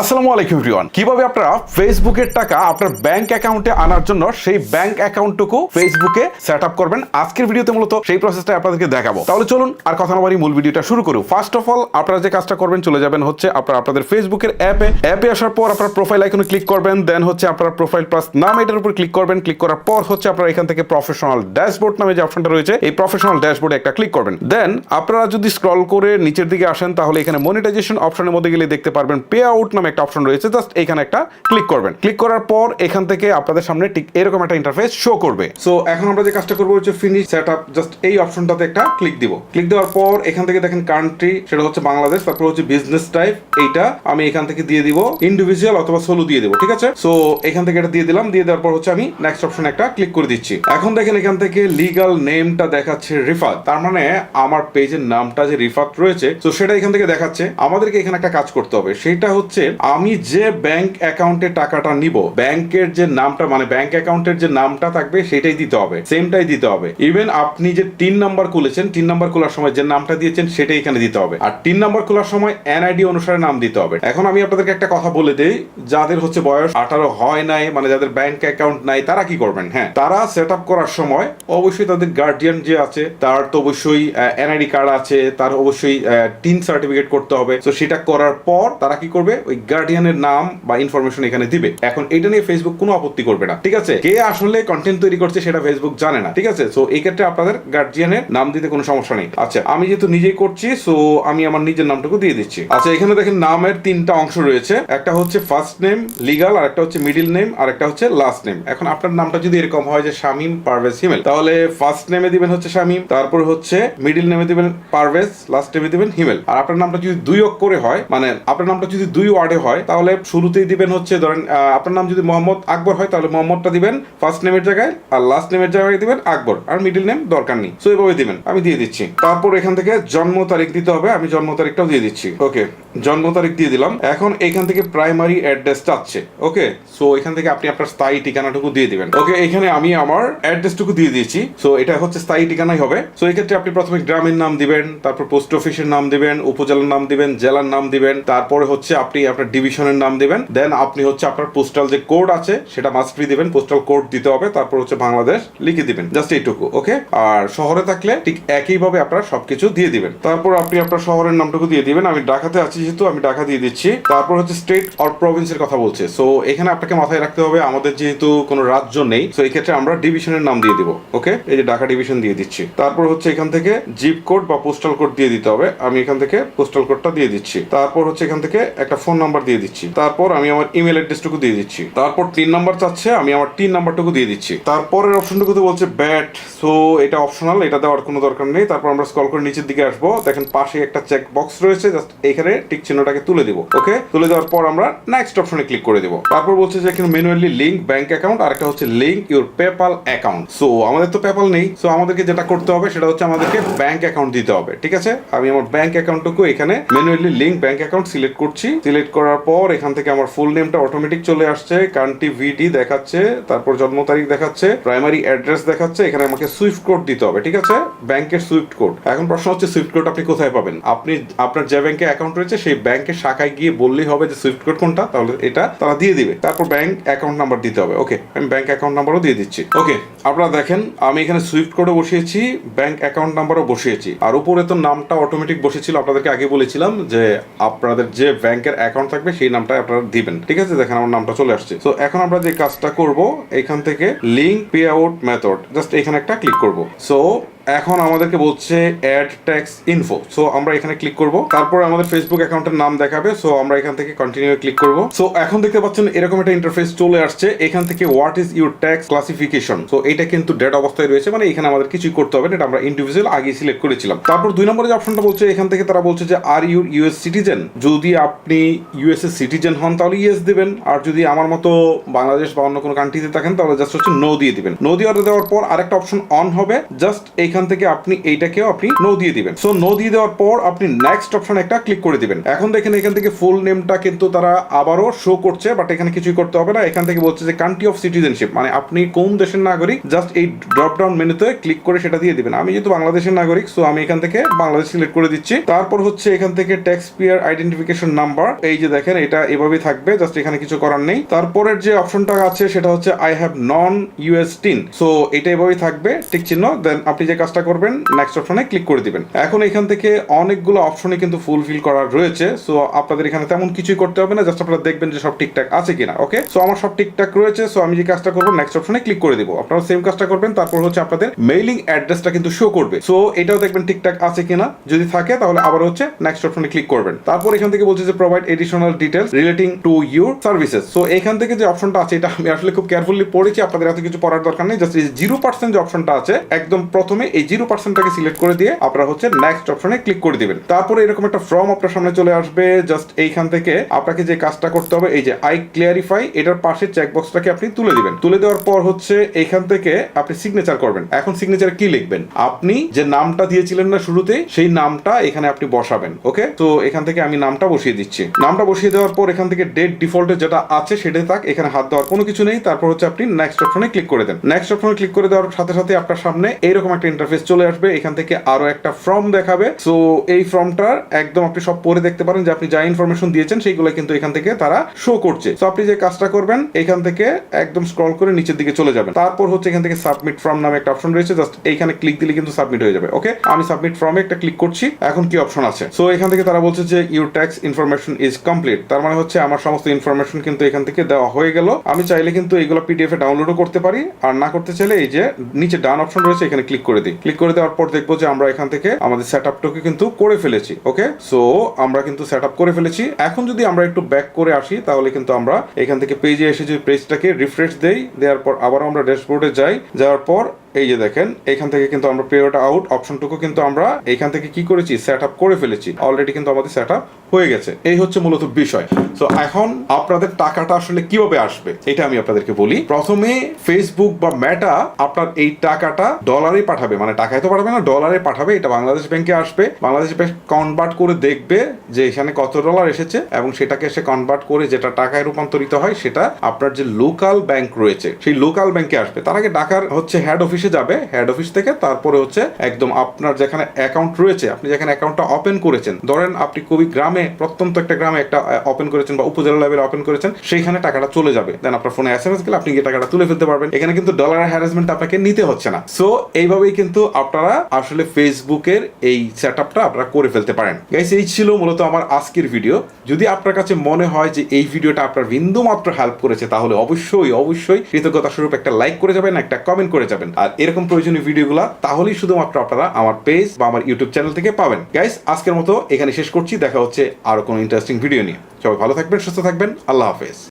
আসসালামু আলাইকুম এভরিওয়ান কীভাবে আপনারা ফেসবুকের টাকা আপনার ব্যাংক অ্যাকাউন্টে আনার জন্য সেই ব্যাংক অ্যাকাউন্টটুকু ফেসবুকে সেট আপ করবেন? আজকের ভিডিওতে মূলত সেই প্রসেসটা আপনাদেরকে দেখাবো। তাহলে চলুন আর কথা না বাড়ি মূল ভিডিওটা শুরু করুন ফার্স্ট অফ অল আপনারা যে কাজটা করবেন, চলে যাবেন হচ্ছে আপনারা আপনাদের ফেসবুকের অ্যাপে অ্যাপে আসার পর আপনার প্রোফাইল আইকনে ক্লিক করবেন দেন হচ্ছে আপনার প্রোফাইল প্লাস নাম এটার উপর ক্লিক করবেন। ক্লিক করার পর হচ্ছে আপনারা এখান থেকে প্রফেশনাল ড্যাশবোর্ড নামে যে অপশনটা রয়েছে, এই প্রফেশনাল ড্যাশবোর্ডে একটা ক্লিক করবেন। দেন আপনারা যদি স্ক্রল করে নিচের দিকে আসেন, তাহলে এখানে মনিটাইজেশন অপশনের মধ্যে গেলে দেখতে পারবেন পে আউট নামে একটা অপশন রয়েছে জাস্ট এখানে একটা ক্লিক করবেন। ক্লিক করার পর এখান থেকে আপনাদের সামনে ঠিক এরকম একটা ইন্টারফেস শো করবে। সো এখন আমরা যে কাজটা করব হচ্ছে ফিনিশ সেট আপ জাস্ট এই অপশনটাতে একটা ক্লিক দিব। ক্লিক দেওয়ার পর এখান থেকে দেখেন কান্ট্রি সেটা হচ্ছে বাংলাদেশ, তারপর হচ্ছে বিজনেস টাইপ এইটা আমি এখান থেকে দিয়ে দিব। ইন্ডিভিজুয়াল অথবা সোলো দিয়ে দিব, ঠিক আছে? সো এখান থেকে এটা দিয়ে দিলাম, দিয়ে দেওয়ার পর হচ্ছে আমি নেক্সট অপশন একটা ক্লিক করে দিচ্ছি। এখন দেখেন এখান থেকে লিগাল নেমটা দেখাচ্ছে রিফাত। তার মানে আমার পেজের নামটা যে রিফাত রয়েছে, তো সেটা এখান থেকে দেখাচ্ছে। আমাদেরকে এখানে একটা কাজ করতে হবে, সেটা হচ্ছে আমি যে ব্যাংক অ্যাকাউন্টে টাকাটা নিব ব্যাংকের যে নামটা মানে ব্যাংক অ্যাকাউন্টের যে নামটা থাকবে, সেটাই দিতে হবে সেমটাই দিতে হবে। ইভেন আপনি যে তিন নাম্বার খুলেছেন, তিন নাম্বার খোলার সময় যে নামটা দিয়েছেন, সেটাই এখানে দিতে হবে। আর তিন নাম্বার খোলার সময় এনআইডি অনুসারে নাম দিতে হবে। এখন আমি আপনাদেরকে একটা কথা বলে দিই, যাদের হচ্ছে বয়স আঠারো হয় নাই মানে যাদের ব্যাংক অ্যাকাউন্ট নাই, তারা কি করবেন? হ্যাঁ তারা সেট করার সময় অবশ্যই তাদের গার্ডিয়ান যে আছে, তার তো অবশ্যই এনআইডি কার্ড আছে, তার অবশ্যই টিন সার্টিফিকেট করতে হবে। তো সেটা করার পর তারা কি করবে? ওই গার্ডিয়ানের নাম বা ইনফরমেশন এখানে দিবে। এখন এটা নিয়ে ফেসবুক কোনো আপত্তি করবে না, ঠিক আছে? কে আসলে কন্টেন্ট তৈরি করছে সেটা ফেসবুক জানে না, ঠিক আছে? সো এই ক্ষেত্রে আপনাদের গার্জিয়ানের নাম দিতে কোনো সমস্যা নেই। আচ্ছা আমি যেহেতু নিজেই করছি সো আমি আমার নিজের নামটুকু দিয়ে দিচ্ছি। আচ্ছা এখানে দেখেন নামের তিনটা অংশ রয়েছে। একটা হচ্ছে ফার্স্ট নেম লিগাল আর একটা হচ্ছে মিডিল নেম আর একটা হচ্ছে লাস্ট নেম এখন আপনার নামটা যদি এরকম হয় যে শামিম পারভেজ হিমেল, তাহলে ফার্স্ট নেমে দিবেন হচ্ছে শামিম, তারপর হচ্ছে মিডিল নেমে দিবেন পারভেজ লাস্ট নেমে দিবেন হিমেল। আর আপনার নামটা যদি দুই অক্ষরে হয় মানে আপনার নামটা যদি দুই ওয়ার্ডে হয়, তাহলে শুরুতেই দিবেন হচ্ছে ধরেন আপনার নাম যদি মোহাম্মদ আকবর হয়, তাহলে মোহাম্মদটা দিবেন ফার্স্ট নেমের জায়গায় আর লাস্ট নেমের জায়গায় দিবেন আকবর, আর মিডিল নেম দরকার নেই। সো এভাবে দিবেন, আমি দিয়ে দিচ্ছি। তারপর এখান থেকে জন্ম তারিখ দিতে হবে, আমি জন্ম তারিখটাও দিয়ে দিচ্ছি। ওকে জন্ম তারিখ দিয়ে দিলাম। এখন এখান থেকে প্রাইমারি অ্যাড্রেস চাচ্ছে। ওকে সো এখান থেকে আপনি আপনার স্থায়ী ঠিকানাটুকু দিয়ে দিবেন। ওকে এখানে আমি আমার অ্যাড্রেসটুকু দিয়ে দিয়েছি। সো এটা হচ্ছে স্থায়ী ঠিকানাই হবে। সো এই ক্ষেত্রে আপনি প্রথমে গ্রামের নাম দিবেন, তারপর পোস্ট অফিসের নাম দিবেন, উপজেলার নাম দিবেন, জেলার নাম দিবেন, তারপরে হচ্ছে আপনি আপনার ডিভিশনের নাম দিবেন। দেন আপনি হচ্ছে আপনার পোস্টাল যে কোড আছে, সেটা মাস্ট বি দিবেন। পোস্টাল কোড দিতে হবে, তারপর হচ্ছে বাংলাদেশ লিখে দিবেন। জাস্ট এইটুকু ওকে আর শহরে থাকলে ঠিক একইভাবে আপনারা সবকিছু দিয়ে দিবেন। তারপর আপনি আপনার শহরের নামটুকু দিয়ে দিবেন। আমি ঢাকাতে আছি যেহেতু, আমি ঢাকা দিয়ে দিচ্ছি। তারপর হচ্ছে স্টেট অর প্রভিন্সের কথা বলছে। সো এখানে আপনাকে মাথায় রাখতে হবে, আমাদের যেহেতু কোনো রাজ্য নেই সো এই ক্ষেত্রে আমরা ডিভিশনের নাম দিয়ে দিব ওকে এই যে ঢাকা ডিভিশন দিয়ে দিচ্ছি। তারপর হচ্ছে এখান থেকে জিপ কোড বা পোস্টাল কোড দিয়ে দিতে হবে। আমি এখান থেকে পোস্টাল কোডটা দিয়ে দিচ্ছি। তারপর হচ্ছে এখান থেকে একটা ফোন নাম্বার দিয়ে দিচ্ছি। তারপর আমি আমার ইমেল অ্যাড্রেসটুকু দিয়ে দিচ্ছি। তারপর তিন নাম্বার চাচ্ছে, আমি আমার তিন নাম্বারটুকু দিয়ে দিচ্ছি। তারপরের অপশনটুকুতে বলছে ব্যাট সো এটা অপশনাল এটা দেওয়ার কোনো দরকার নেই। তারপর আমরা স্কল করে নিচের দিকে আসব। দেখেন পাশে একটা চেক বক্স রয়েছে জাস্ট এখানে টিক চিহ্নটাকে তুলে দিব ওকে তুলে দেওয়ার পর আমরা নেক্সট অপশনে ক্লিক করে দিব। তারপর বলছে যে এখানে ম্যানুয়ালি লিঙ্ক ব্যাংক অ্যাকাউন্ট আর একটা হচ্ছে link your PayPal account so আমাদের তো পেপাল নেই। সো আমাদেরকে যেটা করতে হবে, সেটা হচ্ছে আমাদেরকে ব্যাংক অ্যাকাউন্ট দিতে হবে, ঠিক আছে? আমি আমার ব্যাংক অ্যাকাউন্টটুকু এখানে manually link bank account select করছি। সিলেক্ট করার পর এখান থেকে আমার ফুল নেমটা অটোমেটিক চলে আসছে। কান্ট্রি ভিডি দেখাচ্ছে, তারপর জন্ম তারিখ দেখাচ্ছে প্রাইমারি অ্যাড্রেস দেখাচ্ছে, এখানে আমাকে সুইফট কোড দিতে হবে, ঠিক আছে? ব্যাংকের সুইফট কোড এখন প্রশ্ন হচ্ছে সুইফট কোড আপনি কোথায় পাবেন? আপনি, আপনার যে ব্যাংকে অ্যাকাউন্ট রয়েছে, সেই ব্যাংকের শাখায় গিয়ে বললেই হবে যে সুইফট কোড কোনটা, তাহলে এটা তারা দিয়ে দিবে। তারপর ব্যাংক অ্যাকাউন্ট নাম্বার দিতে হবে। ওকে আমি ব্যাংক অ্যাকাউন্ট নাম্বারও দিয়ে দিচ্ছি। ওকে আপনারা দেখেন, আমি এখানে সুইফট কোডও বসিয়েছি ব্যাংক অ্যাকাউন্ট নাম্বারও বসিয়েছি। আর উপরে তো নামটা অটোমেটিক বসেছিল, আপনাদেরকে আগে বলেছিলাম যে আপনাদের যে ব্যাংকের অ্যাকাউন্ট থাকবে, সেই নামটা আপনারা দিবেন। ঠিক আছে? দেখেন আমার নামটা চলে আসছে। তো এখন আমরা যে কাজটা করব, এখান থেকে link pay out method just এখানে একটা ক্লিক করব। সো এখন আমাদেরকে বলছে অ্যাড ট্যাক্স ইনফো সো আমরা এখানে ক্লিক করব। তারপর আমাদের ফেসবুক অ্যাকাউন্টের নাম দেখাবে। সো আমরা এখান থেকে কন্টিনিউ ক্লিক করব। সো এখন দেখতে পাচ্ছেন এরকম একটা ইন্টারফেস চলে আসছে। এখান থেকে what is your tax classification so এটা কিন্তু ডেড অবস্থায় রয়েছে। মানে এখানে আমাদের কিছুই করতে হবে এটা আমরা ইন্ডিভিজুয়াল আগে সিলেক্ট করেছিলাম। তারপর দুই নম্বরে যে অপশনটা বলছে, এখান থেকে তারা বলছে যে আর ইউর ইউএস সিটিজেন যদি আপনি ইউএস এর সিটিজেন হন, তাহলে ইয়েস দিবেন। আর যদি আমার মতো বাংলাদেশ বা অন্য কোনো কান্ট্রিতে থাকেন, তাহলে জাস্ট হচ্ছে নো দিয়ে দিবেন। নো দিয়ে অর্ডার দেওয়ার পর আরেকটা অপশন অন হবে। জাস্ট এখানে এইখান থেকে আপনি এইটাকেও আপনি নো দিয়ে দিবেন। সো নো দিয়ে দেওয়ার পর আপনি নেক্সট অপশন একটা ক্লিক করে দিবেন। এখন দেখেন এখান থেকে ফুল নেমটা কিন্তু তারা আবারও শো করছে বাট এখানে কিছুই করতে হবে না। এখান থেকে বলছে যে কান্ট্রি অফ সিটিজেনশিপ মানে আপনি কোন দেশের নাগরিক জাস্ট এই ড্রপ ডাউন মেনুতে ক্লিক করে সেটা দিয়ে দিবেন। আমি যেহেতু বাংলাদেশের নাগরিক সো আমি এখান থেকে বাংলাদেশ সিলেক্ট করে দিচ্ছি। তারপর হচ্ছে এখান থেকে ট্যাক্স পেয়ার আইডেন্টিফিকেশন নাম্বার এই যে দেখেন, এটা এভাবেই থাকবে জাস্ট এখানে কিছু করার নেই। তারপরের যে অপশনটা আছে, সেটা হচ্ছে I have non US TIN so এটা এভাবেই থাকবে টিক চিহ্ন। দেন আপনি যে কাজটা করবেন নেক্সট অপশনে ক্লিক করে দিবেন। এখন এখান থেকে অনেকগুলো অপশনে কিন্তু ফুলফিল করা রয়েছে সো আপনাদের এখানে তেমন কিছুই করতে হবে না জাস্ট আপনারা দেখবেন যে সব ঠিকঠাক আছে কিনা ওকে সো আমার সব ঠিকঠাক রয়েছে সো আমি যে কাজটা করব নেক্সট অপশনে ক্লিক করে দিব। আপনারা সেম কাজটা করবেন, তারপর হচ্ছে আপনাদের মেইলিং অ্যাড্রেসটা কিন্তু শো করবে। সো এটাও দেখবেন ঠিকঠাক আছে কিনা, যদি থাকে তাহলে আবার হচ্ছে নেক্সট অপশনে ক্লিক করবেন। তারপর এখান থেকে বলছে যে provide additional details relating to your services so এখান থেকে যে অপশনটা আছে, এটা আমি আসলে খুব কেয়ারফুলি পড়েছি, আপনাদের এত কিছু পড়ার দরকার নেই জাস্ট জিরো পার্সেন্ট যে অপশনটা আছে, একদম প্রথমে এই জিরো পার্সেন্টটাকে সিলেক্ট করে দিয়ে আপনারা হচ্ছে নেক্সট অপশনে ক্লিক করে দিবেন। তারপরে এরকম একটা ফর্ম আপনার সামনে চলে আসবে জাস্ট এইখান থেকে আপনাকে যে কাজটা করতে হবে, এই যে আই ক্লিয়ারিফাই এটার পাশে চেকবক্সটাকে আপনি তুলে দিবেন। তুলে দেওয়ার পর হচ্ছে এইখান থেকে আপনি সিগনেচার করবেন। এখন সিগনেচার কি লিখবেন? আপনি যে নামটা দিয়েছিলেন না শুরুতে, সেই নামটা এখানে আপনি বসাবেন ওকে তো এখান থেকে আমি নামটা বসিয়ে দিচ্ছি। নামটা বসিয়ে দেওয়ার পর এখান থেকে ডেট ডিফল্টে যেটা আছে সেটাই থাক, এখানে হাত দেওয়ার কোনো কিছু নেই। তারপর হচ্ছে আপনি নেক্সট অপশনে ক্লিক করে দেন। নেক্সট অপশনে ক্লিক করে দেওয়ার সাথে সাথে আপনার সামনে এইরকম একটা ইন্টারফেস চলে আসবে, এখান থেকে আরও একটা ফর্ম দেখাবে। সো এই ফর্মটার একদম আপনি সব পড়ে দেখতে পারেন যে আপনি যা ইনফরমেশন দিয়েছেন, সেইগুলো কিন্তু এখান থেকে তারা শো করছে। সো আপনি যে কাজটা করবেন, এখান থেকে একদম স্ক্রল করে নিচের দিকে চলে যাবেন। তারপর হচ্ছে এখান থেকে সাবমিট ফর্ম নামে একটা অপশন রয়েছে জাস্ট এইখানে ক্লিক দিলে কিন্তু সাবমিট হয়ে যাবে ওকে আমি সাবমিট ফর্মে একটা ক্লিক করছি, এখন কি অপশন আছে? সো এখান থেকে তারা বলছে যে your tax information is complete তার মানে হচ্ছে আমার সমস্ত ইনফরমেশন কিন্তু এখান থেকে দেওয়া হয়ে গেল। আমি চাইলে কিন্তু এইগুলো পিডিএফ এ ডাউনলোডও করতে পারি, আর না করতে চাইলে এই যে নিচে ডান অপশন রয়েছে, এখানে ক্লিক করে দিই। ক্লিক করে দেওয়ার পর দেখব যে আমরা এখান থেকে আমাদের সেট আপটাকে কিন্তু করে ফেলেছি ওকে সো আমরা কিন্তু সেট আপ করে ফেলেছি। এখন যদি আমরা একটু ব্যাক করে আসি, তাহলে কিন্তু আমরা এখান থেকে পেজে এসে যে পেজটাকে রিফ্রেশ দেই, দেওয়ার পর আবার আমরা ড্যাশবোর্ডে যাই, যাওয়ার পর এই যে দেখেন, এখান থেকে কিন্তু আমরা পেওয়াটা আউট অপশনটুকু কিন্তু আমরা এখান থেকে কি করেছি? সেট আপ করে ফেলেছি। অলরেডি কিন্তু আমাদের সেট আপ হয়ে গেছে। এই হচ্ছে মূলত বিষয়। তো এখন আপনাদের টাকাটা আসলে কীভাবে আসবে? এটা আমি আপনাদেরকে বলি। প্রথমে ফেসবুক বা মেটা আপনার এই টাকাটা ডলারে পাঠাবে। মানে টাকায় তো পাঠাবে না ডলারে পাঠাবে। এটা বাংলাদেশ ব্যাংকে আসবে। বাংলাদেশ ব্যাংক কনভার্ট করে দেখবে যে এখানে কত ডলার এসেছে এবং সেটাকে সে কনভার্ট করে যেটা টাকায় রূপান্তরিত হয়, সেটা আপনার যে লোকাল ব্যাংক রয়েছে, সেই লোকাল ব্যাংকে আসবে। তার আগে ঢাকার হচ্ছে হেড অফিসে যাবে হেড অফিস থেকে। তারপরে হচ্ছে একদম আপনার যেখানে অ্যাকাউন্ট রয়েছে, আপনি যেখানে অ্যাকাউন্টটা ওপেন করেছেন। ধরেন আপনি কবি গ্রামে, প্রত্যন্ত একটা গ্রামে একটা ওপেন করেছেন বা উপজেলা লেভেলে ওপেন করেছেন, সেইখানে টাকাটা চলে যাবে। দেন আপনার ফোনে এস এম এস গেলে আপনি গিয়ে টাকাটা তুলে ফেলতে পারবেন। এখানে কিন্তু ডলার হ্যারাসমেন্ট আপনাকে নিতে হচ্ছে না। সো এইভাবেই কিন্তু আপনারা আসলে ফেসবুকের এই সেট আপটা আপনারা করে ফেলতে পারেন। গাইস এই ছিল মূলত আমার আজকের ভিডিও যদি আপনার কাছে মনে হয় যে এই ভিডিওটা আপনার বিন্দু মাত্র হেল্প করেছে, তাহলে অবশ্যই অবশ্যই কৃতজ্ঞতা স্বরূপ একটা লাইক করে যাবেন, একটা কমেন্ট করে যাবেন। আর এরকম প্রয়োজনীয় ভিডিওগুলো, তাহলেই শুধুমাত্র আপনারা আমার পেজ বা আমার ইউটিউব চ্যানেল থেকে পাবেন। গাইস আজকের মতো এখানে শেষ করছি। দেখা হচ্ছে আরও কোনো ইন্টারেস্টিং ভিডিও নিয়ে। সবাই ভালো থাকবেন, সুস্থ থাকবেন। আল্লাহ হাফেজ।